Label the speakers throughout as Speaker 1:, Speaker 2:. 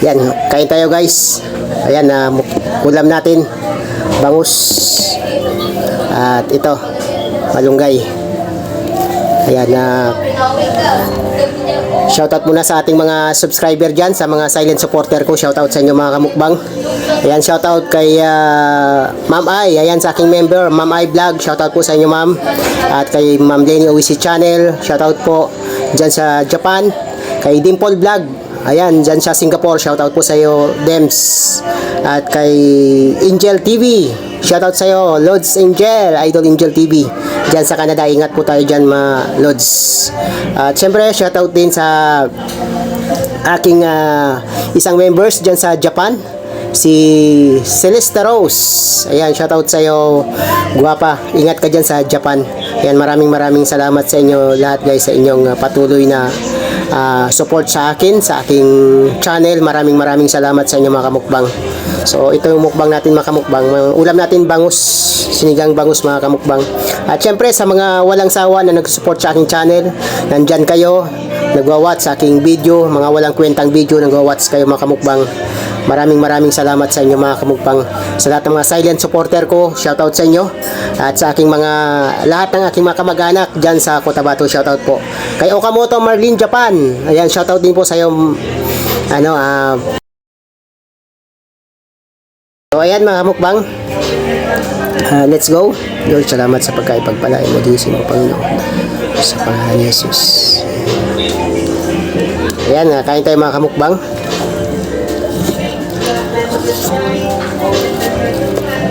Speaker 1: Yan, kain tayo guys. Ayan, na ulam natin. Bangus. At ito, malunggay. Ayan, na Shoutout muna sa ating mga subscriber dyan, sa mga silent supporter ko. Shoutout sa inyo mga kamukbang. Ayan, shoutout kay ah, Ma'am Ai. Ayan sa aking member, Ma'am Ai Vlog. Shoutout po sa inyo ma'am. At kay Ma'am Lenny OEC Channel. Shoutout po dyan sa Japan. Kay Dimple Vlog. Ayan, dyan sa Singapore. Shoutout po sa iyo, Dems. At kay Angel TV. Shoutout sa iyo, Lods Angel, Idol Angel TV. Diyan sa Canada, ingat po tayo dyan, mga Lods. At syempre, shoutout din sa aking ah, isang members dyan sa Japan, si Celesta Rose. Ayan, shoutout sa iyo, guwapa. Ingat ka dyan sa Japan. Ayan, maraming maraming salamat sa inyo lahat guys sa inyong ah, patuloy na ah, support sa akin, sa aking channel. Maraming maraming salamat sa inyo mga kamukbang. So, ito yung mukbang natin mga kamukbang. Ulam natin bangus, sinigang bangus mga kamukbang. At syempre sa mga walang sawa na nag-support sa aking channel, nandyan kayo, nagwa-watch sa aking video, mga walang kwentang video, nagwa-watch kayo mga kamukbang. Maraming maraming salamat sa inyo mga kamukbang. Sa lahat ng mga silent supporter ko, shoutout sa inyo. At sa aking mga, lahat ng aking mga kamag-anak dyan sa Cotabato, shoutout po. Kay Okamoto Marlin Japan, ayan, shoutout din po sa iyo, ano, ah, So ayan mga mukbang. Ah, let's go. Lord, salamat sa pagkaipagpalain mo din sa mga Panginoon. Sa pangalan ni Jesus. Ayan, ah, kain tayo mga kamukbang.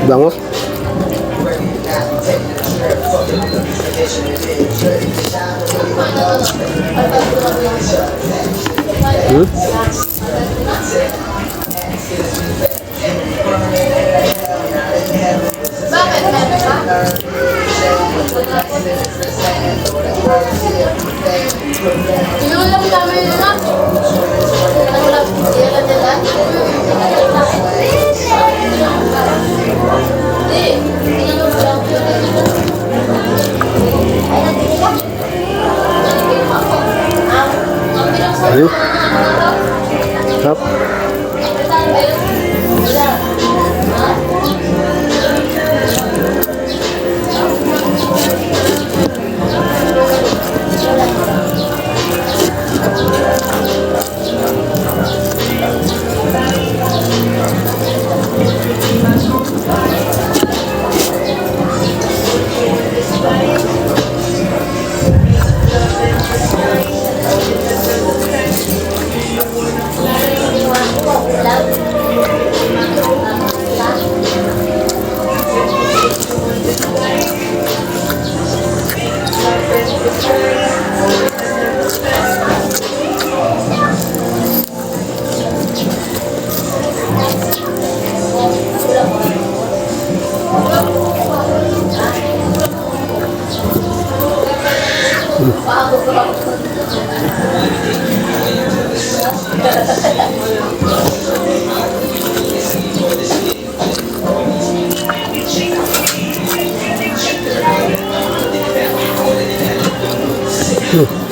Speaker 1: Bango. Hmm?
Speaker 2: Lang tama yun na. Ano lang, yan lang nila. ครั
Speaker 1: บ Hmm.